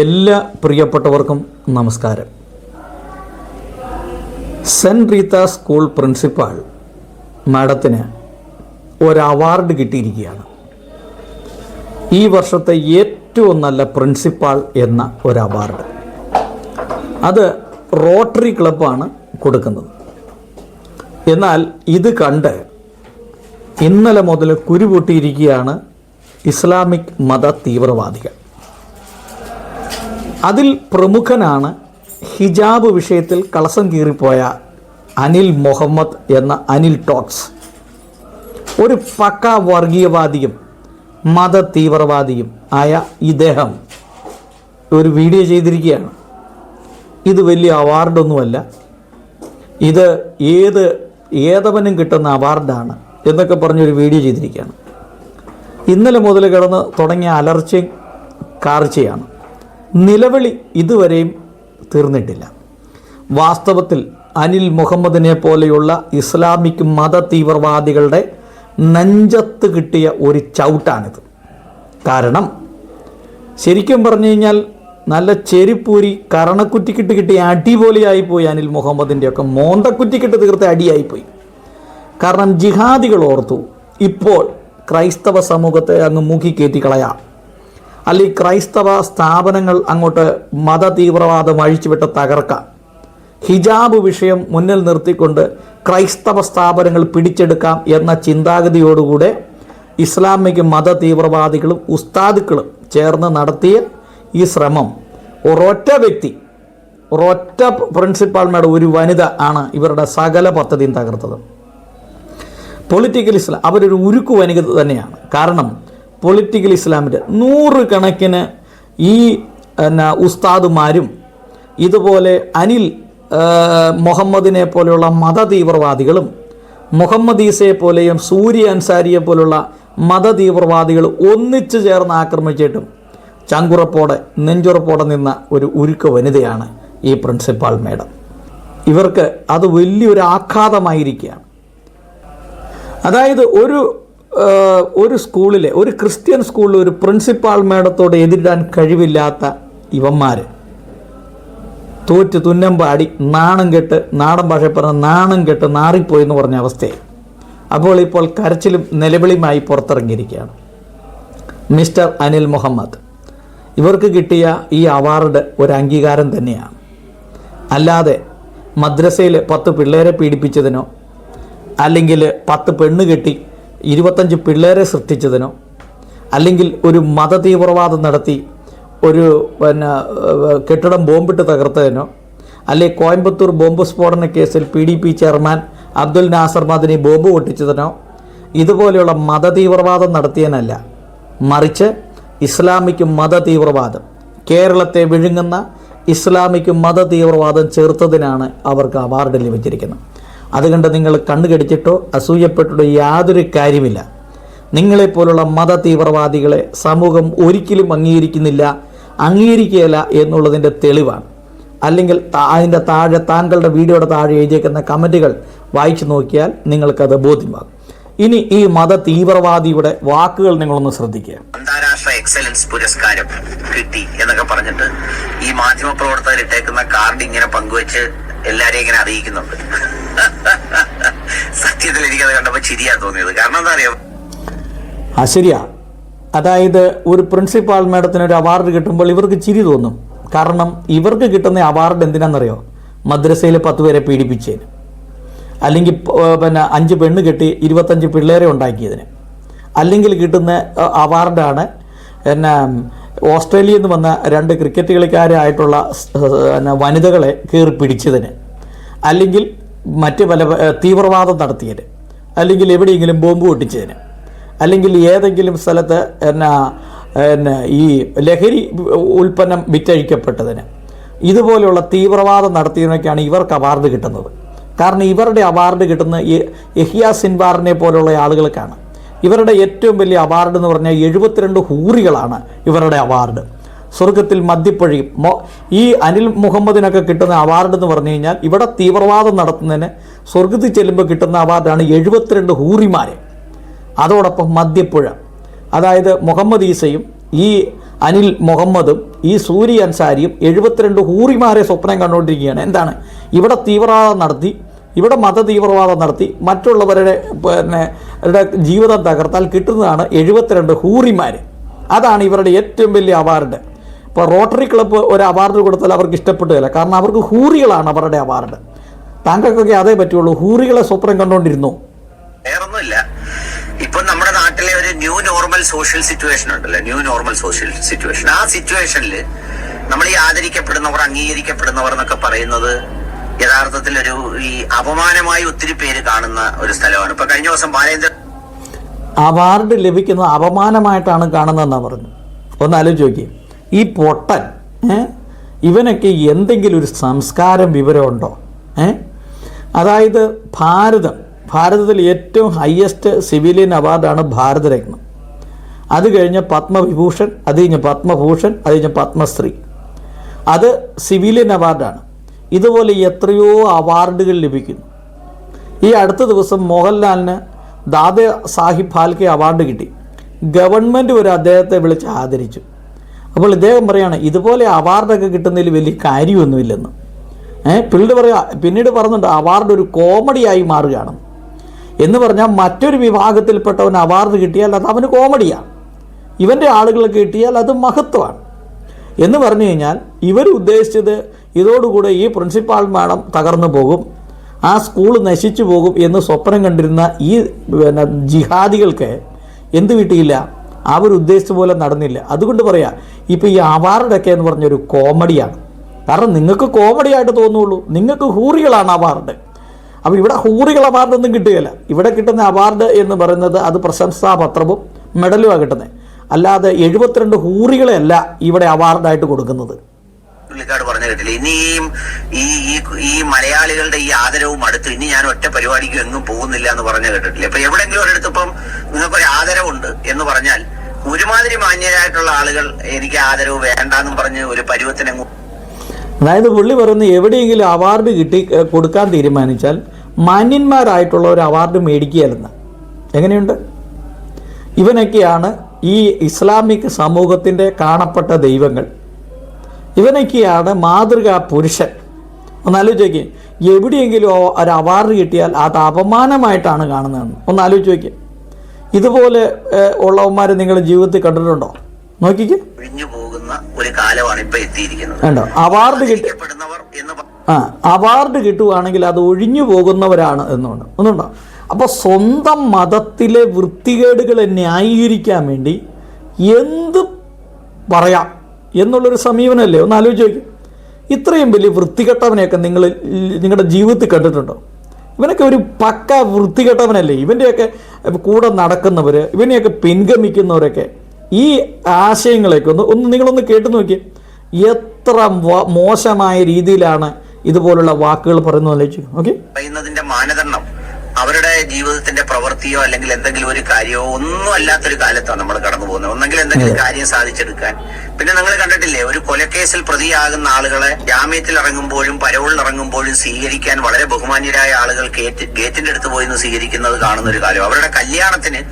എല്ലാ പ്രിയപ്പെട്ടവർക്കും നമസ്കാരം. സെന്റ് റീത്ത സ്കൂൾ പ്രിൻസിപ്പാൾ മാഡത്തിന് ഒരു അവാർഡ് കിട്ടിയിരിക്കുകയാണ്. ഈ വർഷത്തെ ഏറ്റവും നല്ല പ്രിൻസിപ്പാൾ എന്ന ഒരു അവാർഡ്. അത് റോട്ടറി ക്ലബ്ബാണ് കൊടുക്കുന്നത്. എന്നാൽ ഇത് കണ്ട് ഇന്നലെ മുതൽ കുരുപൊട്ടിയിരിക്കുകയാണ് ഇസ്ലാമിക് മത തീവ്രവാദികൾ. അതിൽ പ്രമുഖനാണ് ഹിജാബ് വിഷയത്തിൽ കളസം കീറിപ്പോയ അനിൽ മുഹമ്മദ് എന്ന അനിൽ ടോക്സ്. ഒരു പക്ക വർഗീയവാദിയും മത തീവ്രവാദിയും ആയ ഇദ്ദേഹം ഒരു വീഡിയോ ചെയ്തിരിക്കുകയാണ്. ഇത് വലിയ അവാർഡൊന്നുമല്ല. ഇത് ഏത് ഏതവനും കിട്ടുന്ന അവാർഡാണ് എന്നൊക്കെ പറഞ്ഞൊരു വീഡിയോ ചെയ്തിരിക്കുകയാണ്. ഇന്നലെ മുതൽ കിടന്ന് തുടങ്ങിയ അലർച്ചയും കാർച്ചയാണ്. നിലവിളി ഇതുവരെയും തീർന്നിട്ടില്ല. വാസ്തവത്തിൽ അനിൽ മുഹമ്മദിനെ പോലെയുള്ള ഇസ്ലാമിക് മത തീവ്രവാദികളുടെ നെഞ്ചത്ത് കിട്ടിയ ഒരു ചവിട്ടാണിത്. കാരണം ശരിക്കും പറഞ്ഞു കഴിഞ്ഞാൽ നല്ല ചെരിപ്പൂരി കരണക്കുറ്റിക്കിട്ട് കിട്ടിയ അടിപൊളിയായിപ്പോയി അനിൽ മുഹമ്മദിന്റെയൊക്കെ മോന്തക്കുറ്റിക്കിട്ട് തീർത്ത അടിയായിപ്പോയി. കാരണം ജിഹാദികൾ ഓർത്തു ഇപ്പോൾ ക്രൈസ്തവ സമൂഹത്തെ അങ്ങ് മുക്കിക്കയറ്റി കളയാം. അല്ലെങ്കിൽ ക്രൈസ്തവ സ്ഥാപനങ്ങൾ അങ്ങോട്ട് മത തീവ്രവാദം അഴിച്ചുവിട്ട് തകർക്കാം. ഹിജാബ് വിഷയം മുന്നിൽ നിർത്തിക്കൊണ്ട് ക്രൈസ്തവ സ്ഥാപനങ്ങൾ പിടിച്ചെടുക്കാം എന്ന ചിന്താഗതിയോടുകൂടെ ഇസ്ലാമിക മത തീവ്രവാദികളും ഉസ്താദുക്കളും ചേർന്ന് നടത്തിയ ഈ ശ്രമം. ഒരൊറ്റ വ്യക്തി ഒരൊറ്റ പ്രിൻസിപ്പാൾമാരുടെ ഒരു വനിത ആണ് ഇവരുടെ സകല പദ്ധതിയും തകർത്തത്. പൊളിറ്റിക്കൽ ഇസ്ലാം അവരൊരു ഉരുക്കു വനിത തന്നെയാണ്. കാരണം പൊളിറ്റിക്കൽ ഇസ്ലാമിന്റെ നൂറുകണക്കിന് ഈ എന്നാ ഉസ്താദുമാരും ഇതുപോലെ അനിൽ മുഹമ്മദിനെ പോലെയുള്ള മത തീവ്രവാദികളും മുഹമ്മദ് ഈസയെ പോലെയും സൂര്യ അൻസാരിയെ പോലുള്ള മത തീവ്രവാദികൾ ഒന്നിച്ചു ചേർന്ന് ആക്രമിച്ചിട്ടും ചങ്കുറപ്പോടെ നെഞ്ചുറപ്പോടെ നിന്ന ഒരു ഉരുക്ക വനിതയാണ് ഈ പ്രിൻസിപ്പാൾ മേഡം. ഇവർക്ക് അത് വലിയൊരു ആഘാതമായിരിക്കുകയാണ്. അതായത് ഒരു ഒരു സ്കൂളിലെ ഒരു ക്രിസ്ത്യൻ സ്കൂളിൽ ഒരു പ്രിൻസിപ്പാൾ മേഡത്തോട് എതിരിടാൻ കഴിവില്ലാത്ത ഇവന്മാർ തോറ്റ് തുന്നം പാടി നാണം കെട്ട് നാടൻ ഭാഷ പറഞ്ഞ നാണം കെട്ട് നാറിപ്പോയി എന്ന് പറഞ്ഞ അവസ്ഥയായി. അപ്പോൾ ഇപ്പോൾ കരച്ചിലും നിലവിളിയുമായി പുറത്തിറങ്ങിയിരിക്കുകയാണ്. മിസ്റ്റർ അനിൽ മുഹമ്മദ് ഇവർക്ക് കിട്ടിയ ഈ അവാർഡ് ഒരു അംഗീകാരം തന്നെയാണ്. അല്ലാതെ മദ്രസയിൽ പത്ത് പിള്ളേരെ പീഡിപ്പിച്ചതിനോ അല്ലെങ്കിൽ പത്ത് പെണ്ണ് കെട്ടി ഇരുപത്തഞ്ച് പിള്ളേരെ സൃഷ്ടിച്ചതിനോ അല്ലെങ്കിൽ ഒരു മതതീവ്രവാദം നടത്തി ഒരു പിന്നെ കെട്ടിടം ബോംബിട്ട് തകർത്തതിനോ അല്ലെങ്കിൽ കോയമ്പത്തൂർ ബോംബ് സ്ഫോടന കേസിൽ P D P chairman Abdul Nasser മദിനെ bomb പൊട്ടിച്ചതിനോ ഇതുപോലെയുള്ള മതതീവ്രവാദം നടത്തിയതിനല്ല. മറിച്ച് ഇസ്ലാമിക് മതതീവ്രവാദം കേരളത്തെ വിഴുങ്ങുന്ന ഇസ്ലാമിക് മതതീവ്രവാദം ചേർത്തതിനാണ് അവർക്ക് അവാർഡ് ലഭിച്ചിരിക്കുന്നത്. അതുകൊണ്ട് നിങ്ങൾ കണ്ണുകടിച്ചിട്ടോ അസൂയപ്പെട്ടിട്ടോ യാതൊരു കാര്യമില്ല. നിങ്ങളെപ്പോലുള്ള മത തീവ്രവാദികളെ സമൂഹം ഒരിക്കലും അംഗീകരിക്കുന്നില്ല അംഗീകരിക്കുകയില്ല എന്നുള്ളതിന്റെ തെളിവാണ്. അല്ലെങ്കിൽ അതിന്റെ താഴെ താങ്കളുടെ വീഡിയോയുടെ താഴെ എഴുതിയേക്കുന്ന കമന്റുകൾ വായിച്ചു നോക്കിയാൽ നിങ്ങൾക്കത് ബോധ്യമാകും. ഇനി ഈ മത തീവ്രവാദിയുടെ വാക്കുകൾ നിങ്ങളൊന്ന് ശ്രദ്ധിക്കുക. അന്താരാഷ്ട്ര എക്സലൻസ് പുരസ്കാരം കിട്ടി എന്നൊക്കെ പറഞ്ഞിട്ട് ഈ മാധ്യമ പ്രവർത്തകർ ഇട്ടേക്കുന്ന കാർഡ് ഇങ്ങനെ പങ്കുവെച്ച് എല്ലാരെയും ഇങ്ങനെ അറിയിക്കുന്നുണ്ട്. സത്യത്തിൽ എനിക്കത് കണ്ടപ്പോ ചിരിയാ തോന്നിയത്. കാരണം എന്താ അറിയാം? ആ ശരിയാ. അതായത് ഒരു പ്രിൻസിപ്പാൾ മാഡത്തിന് ഒരു അവാർഡ് കിട്ടുമ്പോൾ ഇവർക്ക് ചിരി തോന്നും. കാരണം ഇവർക്ക് കിട്ടുന്ന അവാർഡ് എന്തിനാണെന്നറിയോ മദ്രസയിൽ പത്ത് പേരെ പീഡിപ്പിച്ചതിന്. അല്ലെങ്കിൽ പിന്നെ അഞ്ച് പെണ്ണ് കെട്ടി ഇരുപത്തഞ്ച് പിള്ളേരെ ഉണ്ടാക്കിയതിന്. അല്ലെങ്കിൽ കിട്ടുന്ന അവാർഡാണ് പിന്നെ ഓസ്ട്രേലിയയിൽ നിന്ന് വന്ന രണ്ട് ക്രിക്കറ്റ് കളിക്കാരായിട്ടുള്ള പിന്നെ വനിതകളെ കയറി പിടിച്ചതിന് അല്ലെങ്കിൽ മറ്റ് പല തീവ്രവാദം നടത്തിയതിന്. അല്ലെങ്കിൽ എവിടെയെങ്കിലും ബോംബ് പൊട്ടിച്ചതിന്. അല്ലെങ്കിൽ ഏതെങ്കിലും സ്ഥലത്ത് എന്നാ എന്നാ ഈ ലഹരി ഉൽപ്പന്നം വിറ്റഴിക്കപ്പെട്ടതിന്. ഇതുപോലെയുള്ള തീവ്രവാദം നടത്തിയതിനൊക്കെയാണ് ഇവർക്ക് അവാർഡ് കിട്ടുന്നത്. കാരണം ഇവരുടെ അവാർഡ് കിട്ടുന്ന യഹിയ സിൻവാറിനെ പോലുള്ള ആളുകൾക്കാണ് ഇവരുടെ ഏറ്റവും വലിയ അവാർഡ് എന്ന് പറഞ്ഞാൽ എഴുപത്തിരണ്ട് ഹൂറികളാണ് ഇവരുടെ അവാർഡ്. സ്വർഗത്തിൽ മദ്യപ്പഴി മൊ ഈ അനിൽ മുഹമ്മദിനൊക്കെ കിട്ടുന്ന അവാർഡ് എന്ന് പറഞ്ഞു കഴിഞ്ഞാൽ ഇവിടെ തീവ്രവാദം നടത്തുന്നതിന് സ്വർഗത്തിൽ ചെല്ലുമ്പോൾ കിട്ടുന്ന അവാർഡാണ് എഴുപത്തിരണ്ട് ഹൂറിമാരെ. അതോടൊപ്പം മദ്യപ്പുഴ. അതായത് മുഹമ്മദ് ഈസയും ഈ അനിൽ മുഹമ്മദും ഈ സൂരി അൻസാരിയും എഴുപത്തിരണ്ട് ഹൂറിമാരെ സ്വപ്നം കണ്ടുകൊണ്ടിരിക്കുകയാണ്. എന്താണ്? ഇവിടെ തീവ്രവാദം നടത്തി ഇവിടെ മത തീവ്രവാദം നടത്തി മറ്റുള്ളവരുടെ പിന്നെ അവരുടെ ജീവിതം തകർത്താൽ കിട്ടുന്നതാണ് എഴുപത്തിരണ്ട് ഹൂറിമാർ അതാണ് ഇവരുടെ ഏറ്റവും വലിയ അവാർഡ്. ഇപ്പോൾ റോട്ടറി ക്ലബ്ബ് ഒരു അവാർഡ് കൊടുത്താൽ അവർക്ക് ഇഷ്ടപ്പെട്ടില്ല കാരണം അവർക്ക് ഹൂറികളാണ് അവരുടെ അവാർഡ്. താങ്കൾക്കൊക്കെ അതേ പറ്റുള്ളൂ. ഹൂറികളെ സ്വപ്നം കണ്ടുകൊണ്ടിരുന്നു വേറൊന്നുമില്ല. ഇപ്പൊ നമ്മുടെ നാട്ടിലെ ഒരു ന്യൂ നോർമൽ സോഷ്യൽ സിറ്റുവേഷൻ ഉണ്ടല്ലോ. New normal social situation. ആ സിറ്റുവേഷനിൽ നമ്മൾ ഈ ആദരിക്കപ്പെടുന്നവർ അംഗീകരിക്കപ്പെടുന്നവർ എന്നൊക്കെ പറയുന്നത് യഥാർത്ഥത്തിൽ ഒരു ഈ അപമാനമായി ഒത്തിരി പേര് കാണുന്ന ഒരു സ്ഥലമാണ്. ഇപ്പൊ കഴിഞ്ഞ ദിവസം ബാലേന്ദ്ര അവാർഡ് ലഭിക്കുന്നത് അപമാനമായിട്ടാണ് കാണുന്നതെന്നാണ് പറഞ്ഞു ഒന്ന് ആലോചിച്ച് നോക്കി ഈ പൊട്ടൻ ഇവനൊക്കെ എന്തെങ്കിലും ഒരു സംസ്കാരം വിവരമുണ്ടോ? അതായത് ഭാരതം. ഭാരതത്തിൽ ഏറ്റവും ഹയസ്റ്റ് സിവിലിയൻ അവാർഡാണ് ഭാരതരത്നം. അത് കഴിഞ്ഞ് പത്മവിഭൂഷൺ അത് കഴിഞ്ഞ് പത്മഭൂഷൺ അത് കഴിഞ്ഞ് പത്മശ്രീ. അത് സിവിലിയൻ അവാർഡാണ് ഇതുപോലെ എത്രയോ അവാർഡുകൾ ലഭിക്കുന്നു. ഈ അടുത്ത ദിവസം മോഹൻലാലിന് ദാദ സാഹിബ് ഫാൽക്കെ അവാർഡ് കിട്ടി. ഗവൺമെന്റ് ഒരു അദ്ദേഹത്തെ വിളിച്ച് ആദരിച്ചു. അപ്പോൾ ഇദ്ദേഹം പറയുകയാണ് ഇതുപോലെ അവാർഡൊക്കെ കിട്ടുന്നതിൽ വലിയ കാര്യമൊന്നുമില്ലെന്ന്. ഏഹ് പിന്നീട് പറയുക പിന്നീട് പറഞ്ഞിട്ടുണ്ട് അവാർഡ് ഒരു കോമഡിയായി മാറുകയാണ്. എന്ന് പറഞ്ഞാൽ മറ്റൊരു വിഭാഗത്തിൽപ്പെട്ടവൻ അവാർഡ് കിട്ടിയാൽ അത് അവന് കോമഡിയാണ്. ഇവന്റെ ആളുകൾക്ക് കിട്ടിയാൽ അത് മഹത്വമാണ്. എന്ന് പറഞ്ഞു കഴിഞ്ഞാൽ ഇവർ ഉദ്ദേശിച്ചത് ഇതോടുകൂടെ ഈ പ്രിൻസിപ്പാൾ മാഡം തകർന്നു പോകും. ആ സ്കൂൾ നശിച്ചു പോകും എന്ന് സ്വപ്നം കണ്ടിരുന്ന ഈ പിന്നെ ജിഹാദികൾക്ക് എന്ത് കിട്ടിയില്ല? അവർ ഉദ്ദേശിച്ച പോലെ നടന്നില്ല. അതുകൊണ്ട് പറയാം ഇപ്പോൾ ഈ അവാർഡ് ഒക്കെ എന്ന് പറഞ്ഞൊരു കോമഡിയാണ്. കാരണം നിങ്ങൾക്ക് കോമഡി ആയിട്ട് തോന്നുള്ളൂ. നിങ്ങൾക്ക് ഹൂറികളാണ് അവാർഡ്. അപ്പോൾ ഇവിടെ ഹൂറികൾ അവാർഡൊന്നും കിട്ടുകയില്ല. ഇവിടെ കിട്ടുന്ന അവാർഡ് എന്ന് പറയുന്നത് അത് പ്രശംസാപത്രവും മെഡലുമാണ് കിട്ടുന്നത്. അല്ലാതെ എഴുപത്തിരണ്ട് ഹൂറികളെയല്ല ഇവിടെ അവാർഡായിട്ട് കൊടുക്കുന്നത്. പുള്ളിക്കാട് പറഞ്ഞു കേട്ടില്ല? ഇനിയും ഈ ഈ ഈ മലയാളികളുടെ ഈ ആദരവും അടുത്ത് ഇനി ഞാൻ ഒറ്റ പരിപാടിക്കും എങ്ങും പോകുന്നില്ല എന്ന് പറഞ്ഞു കേട്ടിട്ടില്ല? ഇപ്പൊ എവിടെങ്കിലും ഒരിടത്ത് ഇപ്പം നിങ്ങൾക്കൊരു ആദരവുണ്ട് എന്ന് പറഞ്ഞാൽ ഒരുമാതിരി മാന്യരായിട്ടുള്ള ആളുകൾ എനിക്ക് ആദരവ് വേണ്ടാന്നും പറഞ്ഞ് ഒരു പരുവത്തിനെങ്ങും അതായത് പുള്ളി പറയുന്നത് എവിടെയെങ്കിലും അവാർഡ് കിട്ടി കൊടുക്കാൻ തീരുമാനിച്ചാൽ മാന്യന്മാരായിട്ടുള്ള ഒരു അവാർഡ് മേടിക്കുകയല്ലെന്ന്. എങ്ങനെയുണ്ട്? ഇവനൊക്കെയാണ് ഈ ഇസ്ലാമിക് സമൂഹത്തിന്റെ കാണപ്പെട്ട ദൈവങ്ങൾ. ഇവനൊക്കെയാണ് മാതൃകാ പുരുഷൻ. ഒന്ന് ആലോചിച്ച് നോക്കിയേ എവിടെയെങ്കിലും ഒരു അവാർഡ് കിട്ടിയാൽ അത് അപമാനമായിട്ടാണ് കാണുന്നതെന്ന്. ഒന്ന് ആലോചിച്ച് നോക്കിയേ ഇതുപോലെ ഉള്ളവന്മാരെ ഉള്ളവന്മാർ നിങ്ങൾ ജീവിതത്തിൽ കണ്ടിട്ടുണ്ടോ? നോക്കിക്കേ. ഒരു കാലമാണ് ഇപ്പൊ എത്തിയിരിക്കുന്നത്. അവാർഡ് കിട്ടപ്പെടുന്നവർ ആ അവാർഡ് കിട്ടുവാണെങ്കിൽ അത് ഒഴിഞ്ഞു പോകുന്നവരാണ് എന്നുണ്ട്. ഒന്നുണ്ടോ? അപ്പോൾ സ്വന്തം മതത്തിലെ വൃത്തികേടുകളെ ന്യായീകരിക്കാൻ വേണ്ടി എന്ത് പറയാം? എന്നുള്ളൊരു സമീപനമല്ലേ? ഒന്ന് ആലോചിച്ച് നോക്കി. ഇത്രയും വലിയ വൃത്തികെട്ടവനെയൊക്കെ നിങ്ങൾ നിങ്ങളുടെ ജീവിതത്തിൽ കണ്ടിട്ടുണ്ടോ? ഇവനൊക്കെ ഒരു പക്ക വൃത്തികെട്ടവനല്ലേ? ഇവന്റെയൊക്കെ കൂടെ നടക്കുന്നവർ ഇവനെയൊക്കെ പിൻഗമിക്കുന്നവരൊക്കെ ഈ ആശയങ്ങളെയൊക്കെ ഒന്ന് ഒന്ന് നിങ്ങളൊന്ന് കേട്ടു നോക്കിയേ. എത്ര മോശമായ രീതിയിലാണ് ഇതുപോലുള്ള വാക്കുകൾ പറയുന്നത് ഓക്കെ? മാനദണ്ഡം അവരുടെ ജീവിതത്തിന്റെ പ്രവൃത്തിയോ അല്ലെങ്കിൽ എന്തെങ്കിലും ഒരു കാര്യമോ ഒന്നും അല്ലാത്തൊരു കാലത്താണ് നമ്മൾ കടന്നു പോകുന്നത്. ഒന്നെങ്കിൽ എന്തെങ്കിലും കാര്യം സാധിച്ചെടുക്കാൻ. പിന്നെ നിങ്ങൾ കണ്ടിട്ടില്ലേ ഒരു കൊലക്കേസിൽ പ്രതിയാകുന്ന ആളുകളെ ജാമ്യത്തിൽ ഇറങ്ങുമ്പോഴും പരവളിൽ ഇറങ്ങുമ്പോഴും സ്വീകരിക്കാൻ വളരെ ബഹുമാന്യരായ ആളുകൾ ഗേറ്റ് ഗേറ്റിന്റെ അടുത്ത് പോയി നിന്ന് സ്വീകരിക്കുന്നത് കാണുന്ന ഒരു കാലം അവരുടെ കല്യാണത്തിന്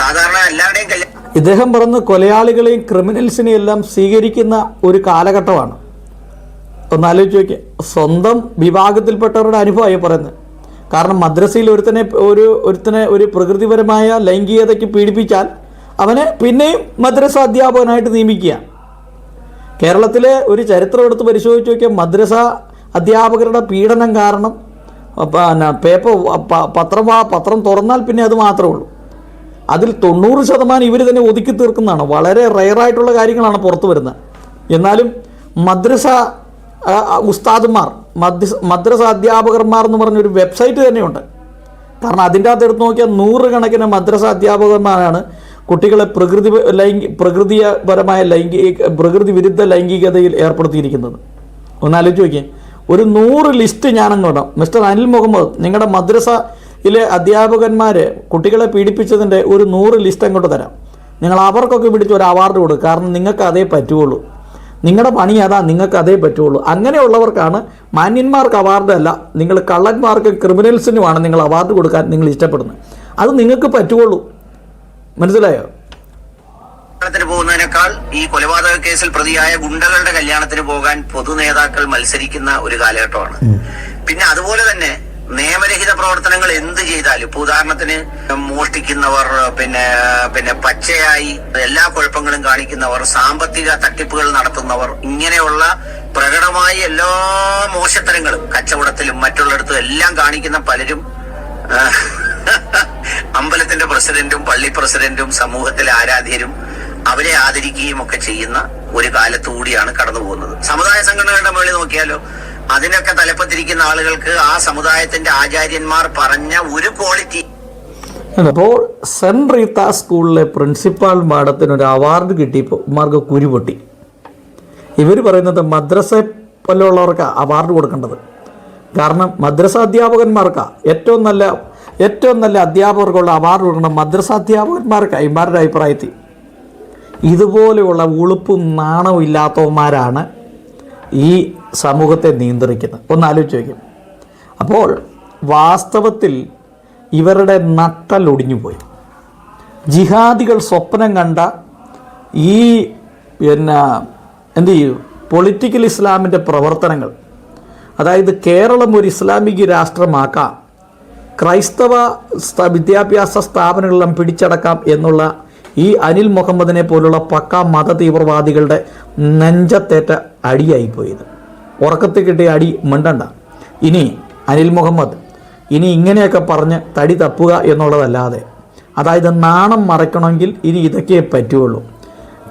സാധാരണ എല്ലാവരുടെയും കല്യാണം ഇദ്ദേഹം പറഞ്ഞു കൊലയാളികളെയും ക്രിമിനൽസിനെയും എല്ലാം സ്വീകരിക്കുന്ന ഒരു കാലഘട്ടമാണ്. ഒന്ന് ആലോചിച്ച് നോക്കിയേ സ്വന്തം വിഭാഗത്തിൽപ്പെട്ടവരുടെ അനുഭവമായി പറയുന്നത്. കാരണം മദ്രസയിൽ ഒരുത്തനെ ഒരു ഒരുത്തനെ ഒരു പ്രകൃതിപരമായ ലൈംഗികതയ്ക്ക് പീഡിപ്പിച്ചാൽ അവനെ പിന്നെയും മദ്രസ അധ്യാപകനായിട്ട് നിയമിക്കുക. കേരളത്തിലെ ഒരു ചരിത്രം എടുത്ത് പരിശോധിച്ച് നോക്കിയാൽ മദ്രസ അധ്യാപകരുടെ പീഡനം കാരണം പിന്നെ പേപ്പർ പത്രം പത്രം തുറന്നാൽ പിന്നെ അത് മാത്രമേ ഉള്ളൂ. അതിൽ തൊണ്ണൂറ് ശതമാനം ഇവർ തന്നെ ഒതുക്കി തീർക്കുന്നതാണ്. വളരെ റയറായിട്ടുള്ള കാര്യങ്ങളാണ് പുറത്തു വരുന്നത്. എന്നാലും മദ്രസ ഉസ്താദുമാർ മദ്രസ അധ്യാപകർമാർ എന്ന് പറഞ്ഞൊരു വെബ്സൈറ്റ് തന്നെയുണ്ട്. കാരണം അതിന്റെ അകത്ത് എടുത്ത് നോക്കിയാൽ നൂറുകണക്കിന് മദ്രസ അധ്യാപകന്മാരാണ് കുട്ടികളെ പ്രകൃതി ലൈംഗി പ്രകൃതിപരമായ ലൈംഗിക പ്രകൃതി വിരുദ്ധ ലൈംഗികതയിൽ ഏർപ്പെടുത്തിയിരിക്കുന്നത്. ഒന്ന് ആലോചിച്ച് നോക്കിയേ. ഒരു നൂറ് ലിസ്റ്റ് ഞാനങ്ങ് ഇടാം. മിസ്റ്റർ അനിൽ മുഹമ്മദ് നിങ്ങളുടെ മദ്രസയിലെ അധ്യാപകന്മാർ കുട്ടികളെ പീഡിപ്പിച്ചതിന്റെ ഒരു നൂറ് ലിസ്റ്റ് അങ്ങോട്ട് തരാം. നിങ്ങൾ അവർക്കൊക്കെ പിടിച്ച് ഒരു അവാർഡ് കൊടുക്കും. കാരണം നിങ്ങൾക്ക് അതേ പറ്റുള്ളൂ നിങ്ങളുടെ പണി അതാ നിങ്ങൾക്ക് അതേ പറ്റുള്ളൂ. അങ്ങനെയുള്ളവർക്കാണ് മാന്യന്മാർക്ക് അവാർഡ് അല്ല നിങ്ങൾ കള്ളന്മാർക്ക് ക്രിമിനൽസിനുമാണ് നിങ്ങൾ അവാർഡ് കൊടുക്കാൻ നിങ്ങൾ ഇഷ്ടപ്പെടുന്നത്. അത് നിങ്ങൾക്ക് പറ്റുള്ളൂ. മനസ്സിലായോ? കല്യാണത്തിന് പോകുന്നതിനേക്കാൾ ഈ കൊലപാതക കേസിൽ പ്രതിയായ ഗുണ്ടകളുടെ കല്യാണത്തിന് പോകാൻ പൊതു നേതാക്കൾ മത്സരിക്കുന്ന ഒരു കാലഘട്ടമാണ്. പിന്നെ അതുപോലെ തന്നെ നിയമരഹിത പ്രവർത്തനങ്ങൾ എന്ത് ചെയ്താലും ഇപ്പൊ ഉദാഹരണത്തിന് മോഷ്ടിക്കുന്നവർ പിന്നെ പിന്നെ പച്ചയായി എല്ലാ കുഴപ്പങ്ങളും കാണിക്കുന്നവർ സാമ്പത്തിക തട്ടിപ്പുകൾ നടത്തുന്നവർ ഇങ്ങനെയുള്ള പ്രകടമായ എല്ലാ മോശത്തരങ്ങളും കച്ചവടത്തിലും മറ്റുള്ളിടത്തും എല്ലാം കാണിക്കുന്ന പലരും അമ്പലത്തിന്റെ പ്രസിഡന്റും പള്ളി പ്രസിഡന്റും സമൂഹത്തിലെ ആരാധ്യരും അവരെ ആദരിക്കുകയും ഒക്കെ ചെയ്യുന്ന ഒരു കാലത്തുകൂടിയാണ് കടന്നു പോകുന്നത് സമുദായ സംഘടനകളുടെ മുകളിൽ നോക്കിയാലോ അതിനൊക്കെ തലപ്പത്തിരിക്കുന്ന ആളുകൾക്ക് ആ സമുദായത്തിന്റെ ആചാര്യന്മാർ പറഞ്ഞ ഒരു ക്വാളിറ്റി അപ്പോൾ സെന്റ് റീത്ത സ്കൂളിലെ പ്രിൻസിപ്പാൾ മാഡത്തിന് ഒരു അവാർഡ് കിട്ടിയപ്പോൾ ഇമാർക്ക് കുരുപൊട്ടി ഇവർ പറയുന്നത് മദ്രസ പോലുള്ളവർക്ക് അവാർഡ് കൊടുക്കേണ്ടത്. കാരണം മദ്രസ അധ്യാപകന്മാർക്കാണ് ഏറ്റവും നല്ല ഏറ്റവും നല്ല അധ്യാപകർക്കുള്ള അവാർഡ് കൊടുക്കണം മദ്രസ അധ്യാപകന്മാർക്ക് ഇമാരുടെ അഭിപ്രായത്തിൽ. ഇതുപോലെയുള്ള ഉളുപ്പും നാണവും ഇല്ലാത്തവന്മാരാണ് ഈ സമൂഹത്തെ നിയന്ത്രിക്കുന്നത് ഒന്ന് ആലോചിച്ച് വയ്ക്കും അപ്പോൾ വാസ്തവത്തിൽ ഇവരുടെ നട്ടലൊടിഞ്ഞു പോയി. ജിഹാദികൾ സ്വപ്നം കണ്ട ഈ പിന്നെ എന്ത് ചെയ്യും? പൊളിറ്റിക്കൽ ഇസ്ലാമിന്റെ പ്രവർത്തനങ്ങൾ അതായത് കേരളം ഒരു ഇസ്ലാമിക രാഷ്ട്രമാക്കാം ക്രൈസ്തവ വിദ്യാഭ്യാസ സ്ഥാപനങ്ങളെല്ലാം പിടിച്ചടക്കാം എന്നുള്ള ഈ അനിൽ മുഹമ്മദിനെ പോലുള്ള പക്ക മത തീവ്രവാദികളുടെ നെഞ്ചത്തേറ്റ അടിയായിപ്പോയത് ഉറക്കത്തിൽ കിട്ടിയ അടി മിണ്ടണ്ട. ഇനി അനിൽ മുഹമ്മദ് ഇനി ഇങ്ങനെയൊക്കെ പറഞ്ഞ് തടി തപ്പുക എന്നുള്ളതല്ലാതെ. അതായത് നാണം മറയ്ക്കണമെങ്കിൽ ഇനി ഇതൊക്കെ പറ്റുകയുള്ളൂ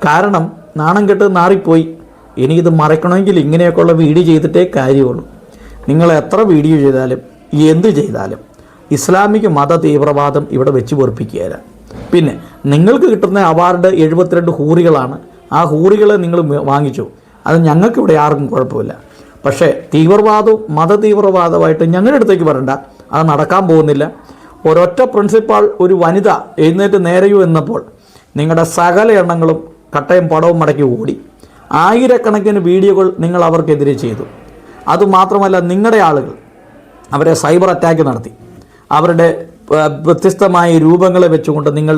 കാരണം നാണം കെട്ട് നാറിപ്പോയി. ഇനി ഇത് മറയ്ക്കണമെങ്കിൽ ഇങ്ങനെയൊക്കെയുള്ള വീഡിയോ ചെയ്തിട്ടേ കാര്യമുള്ളൂ. നിങ്ങൾ എത്ര വീഡിയോ ചെയ്താലും എന്ത് ചെയ്താലും ഇസ്ലാമിക മത തീവ്രവാദം ഇവിടെ വെച്ച് പൊറിപ്പിക്കുകയില്ല പിന്നെ നിങ്ങൾക്ക് കിട്ടുന്ന അവാർഡ് എഴുപത്തിരണ്ട് ഹൂറികളാണ്. ആ ഹൂറികളെ നിങ്ങൾ വാങ്ങിച്ചു. അത് ഞങ്ങൾക്കിവിടെ ആർക്കും കുഴപ്പമില്ല. പക്ഷേ തീവ്രവാദവും മതതീവ്രവാദമായിട്ട് ഞങ്ങളുടെ അടുത്തേക്ക് വരണ്ട. അത് നടക്കാൻ പോകുന്നില്ല. ഒരൊറ്റ പ്രിൻസിപ്പാൾ ഒരു വനിത എഴുന്നേറ്റ് നേരെയോ എന്നപ്പോൾ നിങ്ങളുടെ സകല എണ്ണങ്ങളും കട്ടയും പടവും മടക്കി ഓടി. ആയിരക്കണക്കിന് വീഡിയോകൾ നിങ്ങൾ അവർക്കെതിരെ ചെയ്തു. അതുമാത്രമല്ല നിങ്ങളുടെ ആളുകൾ അവരെ സൈബർ അറ്റാക്ക് നടത്തി. അവരുടെ വ്യത്യസ്തമായ രൂപങ്ങളെ വെച്ചുകൊണ്ട് നിങ്ങൾ